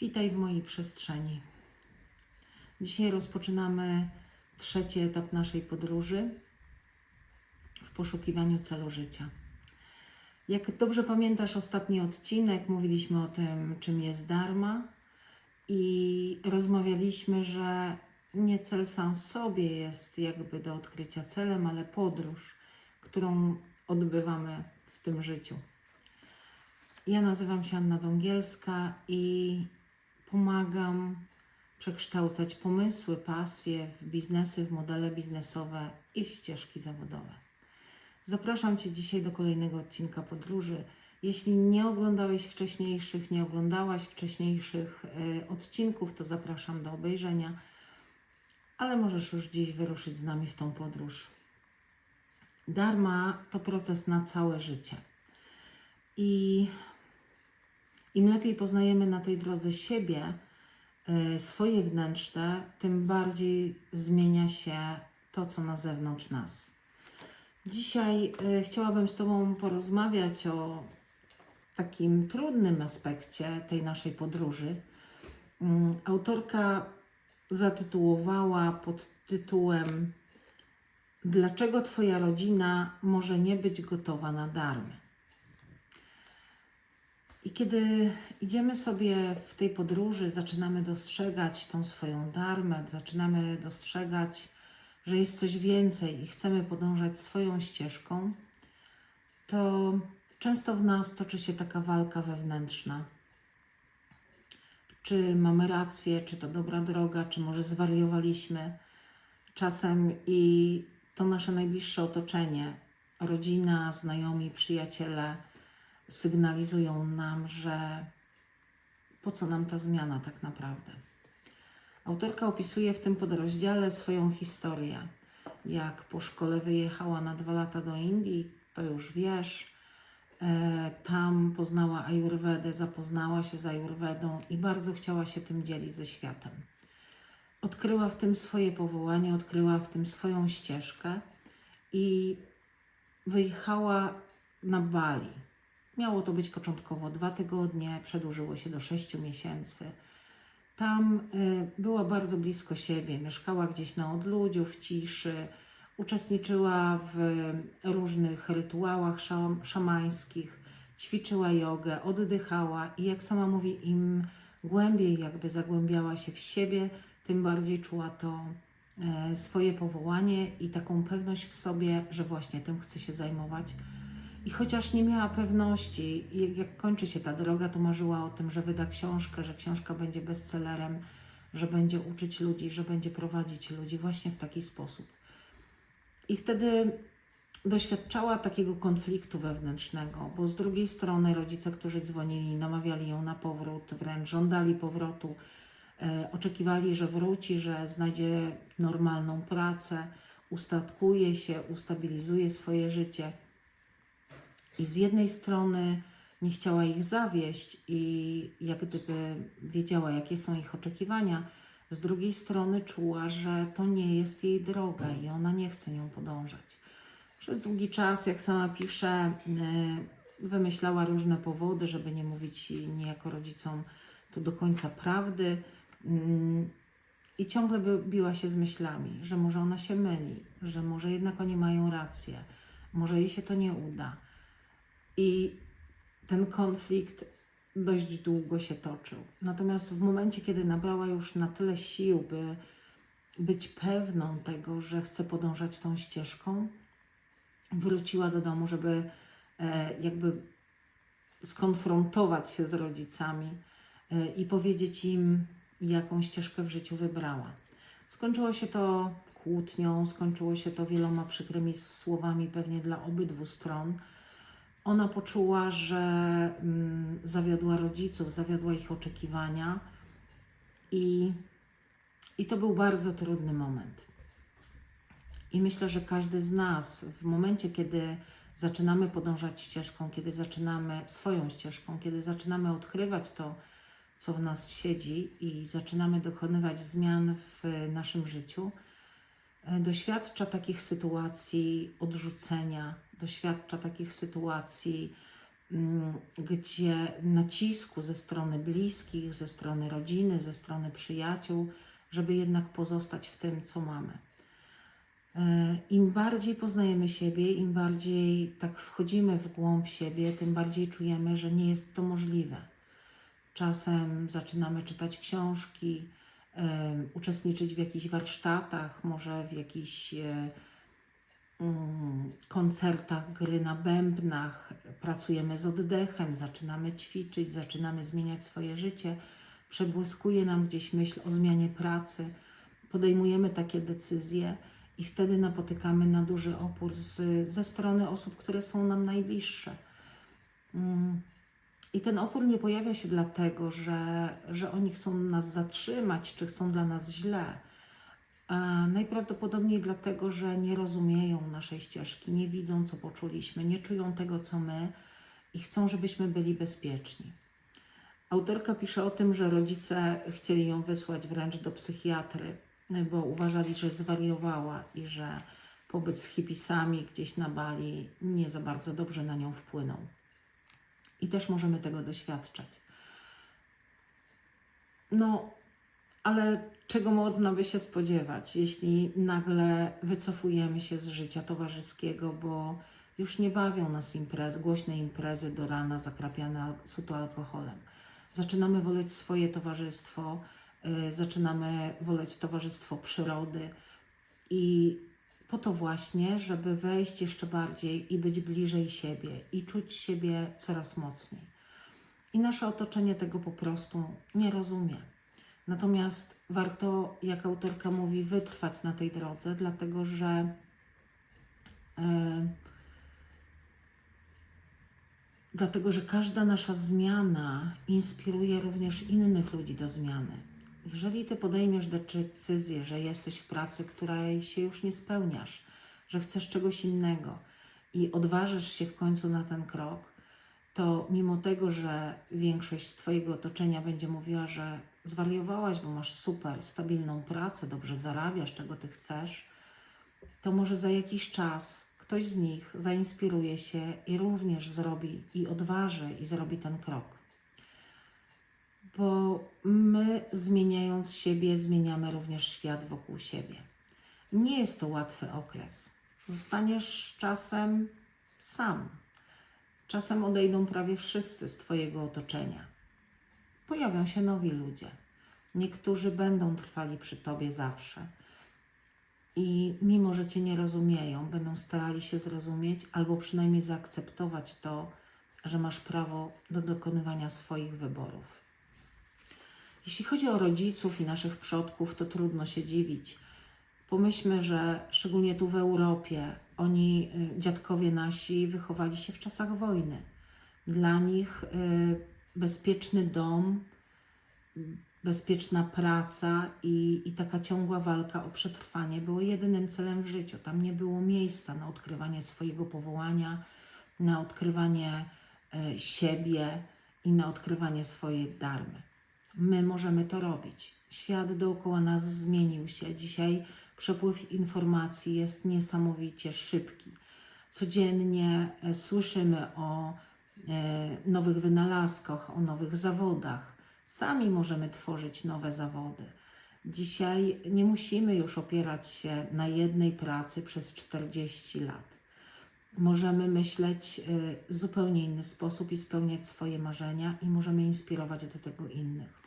Witaj w mojej przestrzeni. Dzisiaj rozpoczynamy trzeci etap naszej podróży w poszukiwaniu celu życia. Jak dobrze pamiętasz ostatni odcinek, mówiliśmy o tym, czym jest Dharma i rozmawialiśmy, że nie cel sam w sobie jest jakby do odkrycia celem, ale podróż, którą odbywamy w tym życiu. Ja nazywam się Anna Dągielska i pomagam przekształcać pomysły, pasje w biznesy, w modele biznesowe i w ścieżki zawodowe. Zapraszam Cię dzisiaj do kolejnego odcinka podróży. Jeśli nie oglądałeś wcześniejszych, nie oglądałaś wcześniejszych e, odcinków, to zapraszam do obejrzenia, ale możesz już dziś wyruszyć z nami w tą podróż. Dharma to proces na całe życie. I im lepiej poznajemy na tej drodze siebie, y, swoje wnętrzne, tym bardziej zmienia się to, co na zewnątrz nas. Dzisiaj y, chciałabym z Tobą porozmawiać o takim trudnym aspekcie tej naszej podróży. Mm, Autorka zatytułowała pod tytułem Dlaczego Twoja rodzina może nie być gotowa na darmy? I kiedy idziemy sobie w tej podróży, zaczynamy dostrzegać tą swoją darmę, zaczynamy dostrzegać, że jest coś więcej i chcemy podążać swoją ścieżką, to często w nas toczy się taka walka wewnętrzna. Czy mamy rację, czy to dobra droga, czy może zwariowaliśmy czasem i to nasze najbliższe otoczenie, rodzina, znajomi, przyjaciele, sygnalizują nam, że po co nam ta zmiana tak naprawdę. Autorka opisuje w tym podrozdziale swoją historię. Jak po szkole wyjechała na dwa lata do Indii, to już wiesz. E, Tam poznała Ajurwedę, zapoznała się z Ajurwedą i bardzo chciała się tym dzielić ze światem. Odkryła w tym swoje powołanie, odkryła w tym swoją ścieżkę i wyjechała na Bali. Miało to być początkowo dwa tygodnie, przedłużyło się do sześciu miesięcy. Tam y, była bardzo blisko siebie, mieszkała gdzieś na odludziu, w ciszy, uczestniczyła w różnych rytuałach szam, szamańskich, ćwiczyła jogę, oddychała i jak sama mówi, im głębiej jakby zagłębiała się w siebie, tym bardziej czuła to e, swoje powołanie i taką pewność w sobie, że właśnie tym chce się zajmować. I chociaż nie miała pewności, jak, jak kończy się ta droga, to marzyła o tym, że wyda książkę, że książka będzie bestsellerem, że będzie uczyć ludzi, że będzie prowadzić ludzi właśnie w taki sposób. I wtedy doświadczała takiego konfliktu wewnętrznego, bo z drugiej strony rodzice, którzy dzwonili, namawiali ją na powrót, wręcz żądali powrotu, e, oczekiwali, że wróci, że znajdzie normalną pracę, ustatkuje się, ustabilizuje swoje życie. I z jednej strony nie chciała ich zawieść i jak gdyby wiedziała, jakie są ich oczekiwania, z drugiej strony czuła, że to nie jest jej droga i ona nie chce nią podążać. Przez długi czas, jak sama pisze, y, wymyślała różne powody, żeby nie mówić niejako rodzicom tu do końca prawdy. Mm, I ciągle biła się z myślami, że może ona się myli, że może jednak oni mają rację, może jej się to nie uda. I ten konflikt dość długo się toczył. Natomiast w momencie, kiedy nabrała już na tyle sił, by być pewną tego, że chce podążać tą ścieżką, wróciła do domu, żeby e, jakby skonfrontować się z rodzicami e, i powiedzieć im, jaką ścieżkę w życiu wybrała. Skończyło się to kłótnią, skończyło się to wieloma przykrymi słowami pewnie dla obydwu stron. Ona poczuła, że mm, zawiodła rodziców, zawiodła ich oczekiwania i, i to był bardzo trudny moment. I myślę, że każdy z nas w momencie, kiedy zaczynamy podążać ścieżką, kiedy zaczynamy swoją ścieżką, kiedy zaczynamy odkrywać to, co w nas siedzi i zaczynamy dokonywać zmian w naszym życiu, doświadcza takich sytuacji odrzucenia, doświadcza takich sytuacji mm, gdzie nacisku ze strony bliskich, ze strony rodziny, ze strony przyjaciół, żeby jednak pozostać w tym, co mamy. E, Im bardziej poznajemy siebie, im bardziej tak wchodzimy w głąb siebie, tym bardziej czujemy, że nie jest to możliwe. Czasem zaczynamy czytać książki, uczestniczyć w jakichś warsztatach, może w jakichś e, mm, koncertach gry na bębnach, pracujemy z oddechem, zaczynamy ćwiczyć, zaczynamy zmieniać swoje życie, przebłyskuje nam gdzieś myśl o zmianie pracy, podejmujemy takie decyzje i wtedy napotykamy na duży opór z, ze strony osób, które są nam najbliższe. I ten opór nie pojawia się dlatego, że, że oni chcą nas zatrzymać, czy chcą dla nas źle. Najprawdopodobniej dlatego, że nie rozumieją naszej ścieżki, nie widzą, co poczuliśmy, nie czują tego, co my i chcą, żebyśmy byli bezpieczni. Autorka pisze o tym, że rodzice chcieli ją wysłać wręcz do psychiatry, bo uważali, że zwariowała i że pobyt z hipisami gdzieś na Bali nie za bardzo dobrze na nią wpłynął. I też możemy tego doświadczać. No, ale czego można by się spodziewać, jeśli nagle wycofujemy się z życia towarzyskiego, bo już nie bawią nas imprez, głośne imprezy do rana zakrapiane suto alkoholem. Zaczynamy woleć swoje towarzystwo, y, zaczynamy woleć towarzystwo przyrody i po to właśnie, żeby wejść jeszcze bardziej i być bliżej siebie i czuć siebie coraz mocniej. I nasze otoczenie tego po prostu nie rozumie. Natomiast warto, jak autorka mówi, wytrwać na tej drodze, dlatego że e, dlatego, że każda nasza zmiana inspiruje również innych ludzi do zmiany. Jeżeli ty podejmiesz decyzję, że jesteś w pracy, której się już nie spełniasz, że chcesz czegoś innego i odważysz się w końcu na ten krok, to mimo tego, że większość z Twojego otoczenia będzie mówiła, że zwariowałaś, bo masz super, stabilną pracę, dobrze zarabiasz, czego Ty chcesz, to może za jakiś czas ktoś z nich zainspiruje się i również zrobi i odważy i zrobi ten krok. Bo my zmieniając siebie, zmieniamy również świat wokół siebie. Nie jest to łatwy okres. Zostaniesz czasem sam, Czasem odejdą prawie wszyscy z Twojego otoczenia. Pojawią się nowi ludzie. Niektórzy będą trwali przy Tobie zawsze. I mimo, że Cię nie rozumieją, będą starali się zrozumieć albo przynajmniej zaakceptować to, że masz prawo do dokonywania swoich wyborów. Jeśli chodzi o rodziców i naszych przodków, to trudno się dziwić. Pomyślmy, że szczególnie tu w Europie oni, y, dziadkowie nasi, wychowali się w czasach wojny. Dla nich y, bezpieczny dom, bezpieczna praca i, i taka ciągła walka o przetrwanie było jedynym celem w życiu. Tam nie było miejsca na odkrywanie swojego powołania, na odkrywanie y, siebie i na odkrywanie swojej darmy. My możemy to robić. Świat dookoła nas zmienił się. Dzisiaj przepływ informacji jest niesamowicie szybki. Codziennie e, słyszymy o e, nowych wynalazkach, o nowych zawodach. Sami możemy tworzyć nowe zawody. Dzisiaj nie musimy już opierać się na jednej pracy przez 40 lat. Możemy myśleć e, w zupełnie inny sposób i spełniać swoje marzenia, i możemy inspirować do tego innych.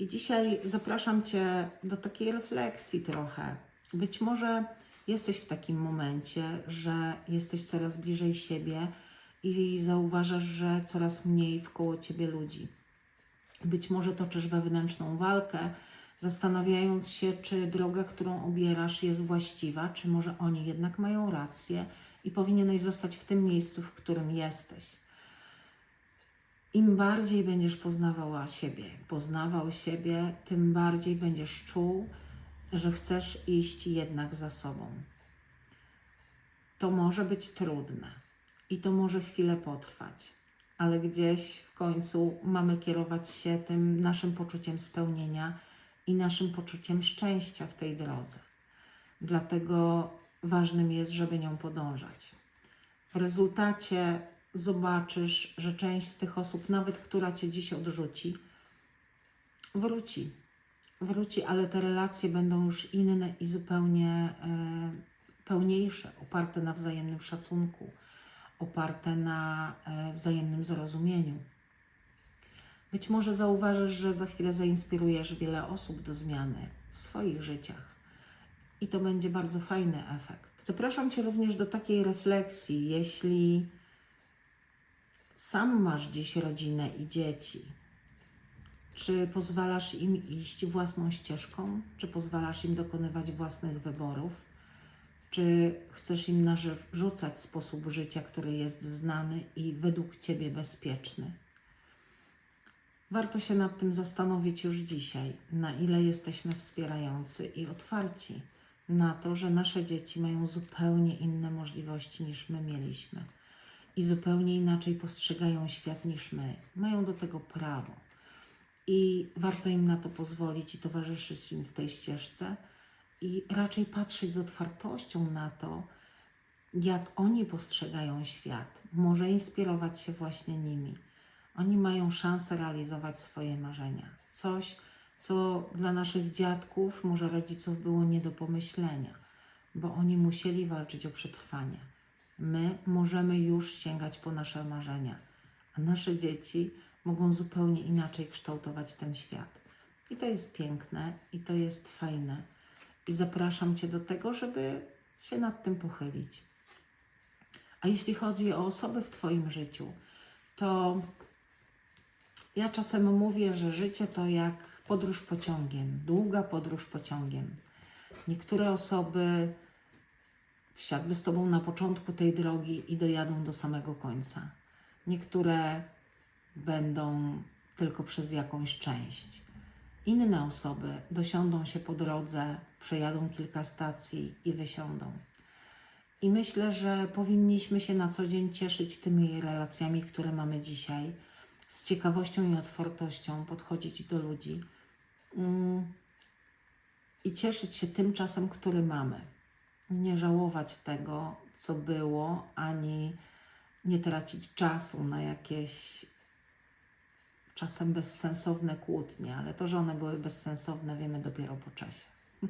I dzisiaj zapraszam Cię do takiej refleksji trochę. Być może jesteś w takim momencie, że jesteś coraz bliżej siebie i zauważasz, że coraz mniej wkoło Ciebie ludzi. Być może toczysz wewnętrzną walkę, zastanawiając się, czy droga, którą obierasz, jest właściwa, czy może oni jednak mają rację i powinieneś zostać w tym miejscu, w którym jesteś. Im bardziej będziesz poznawała siebie, poznawał siebie, tym bardziej będziesz czuł, że chcesz iść jednak za sobą. To może być trudne i to może chwilę potrwać, ale gdzieś w końcu mamy kierować się tym naszym poczuciem spełnienia i naszym poczuciem szczęścia w tej drodze. Dlatego ważnym jest, żeby nią podążać. W rezultacie zobaczysz, że część z tych osób, nawet która cię dziś odrzuci, wróci. Wróci, ale te relacje będą już inne i zupełnie e, pełniejsze, oparte na wzajemnym szacunku, oparte na e, wzajemnym zrozumieniu. Być może zauważysz, że za chwilę zainspirujesz wiele osób do zmiany w swoich życiach. I to będzie bardzo fajny efekt. Zapraszam Cię również do takiej refleksji, jeśli sam masz dziś rodzinę i dzieci, czy pozwalasz im iść własną ścieżką, czy pozwalasz im dokonywać własnych wyborów, czy chcesz im narzucać sposób życia, który jest znany i według Ciebie bezpieczny. Warto się nad tym zastanowić już dzisiaj, na ile jesteśmy wspierający i otwarci na to, że nasze dzieci mają zupełnie inne możliwości niż my mieliśmy i zupełnie inaczej postrzegają świat niż my. Mają do tego prawo i warto im na to pozwolić i towarzyszyć im w tej ścieżce i raczej patrzeć z otwartością na to, jak oni postrzegają świat. Może inspirować się właśnie nimi. Oni mają szansę realizować swoje marzenia. Coś, co dla naszych dziadków, może rodziców było nie do pomyślenia, bo oni musieli walczyć o przetrwanie. My możemy już sięgać po nasze marzenia, a nasze dzieci mogą zupełnie inaczej kształtować ten świat. I to jest piękne, i to jest fajne. I zapraszam Cię do tego, żeby się nad tym pochylić. A jeśli chodzi o osoby w Twoim życiu, to ja czasem mówię, że życie to jak podróż pociągiem, długa podróż pociągiem. Niektóre osoby wsiadły z Tobą na początku tej drogi i dojadą do samego końca. Niektóre będą tylko przez jakąś część. Inne osoby dosiądą się po drodze, przejadą kilka stacji i wysiądą. I myślę, że powinniśmy się na co dzień cieszyć tymi relacjami, które mamy dzisiaj, z ciekawością i otwartością podchodzić do ludzi mm, i cieszyć się tym czasem, który mamy. Nie żałować tego, co było, ani nie tracić czasu na jakieś czasem bezsensowne kłótnie, ale to, że one były bezsensowne, wiemy dopiero po czasie.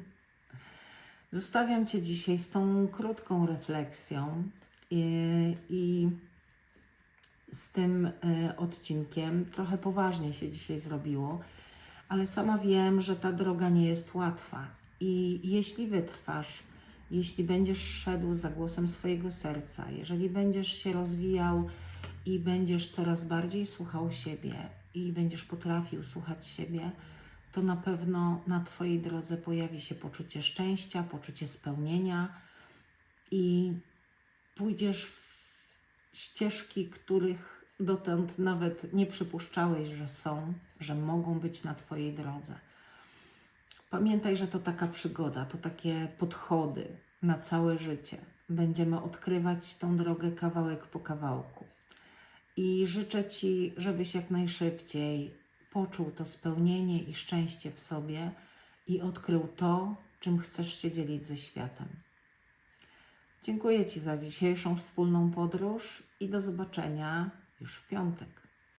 Zostawiam Cię dzisiaj z tą krótką refleksją i, i z tym y, odcinkiem. Trochę poważnie się dzisiaj zrobiło, ale sama wiem, że ta droga nie jest łatwa. I jeśli wytrwasz, jeśli będziesz szedł za głosem swojego serca, jeżeli będziesz się rozwijał i będziesz coraz bardziej słuchał siebie i będziesz potrafił słuchać siebie, to na pewno na Twojej drodze pojawi się poczucie szczęścia, poczucie spełnienia i pójdziesz w ścieżki, których dotąd nawet nie przypuszczałeś, że są, że mogą być na Twojej drodze. Pamiętaj, że to taka przygoda, to takie podchody na całe życie. Będziemy odkrywać tą drogę kawałek po kawałku. I życzę Ci, żebyś jak najszybciej poczuł to spełnienie i szczęście w sobie i odkrył to, czym chcesz się dzielić ze światem. Dziękuję Ci za dzisiejszą wspólną podróż i do zobaczenia już w piątek.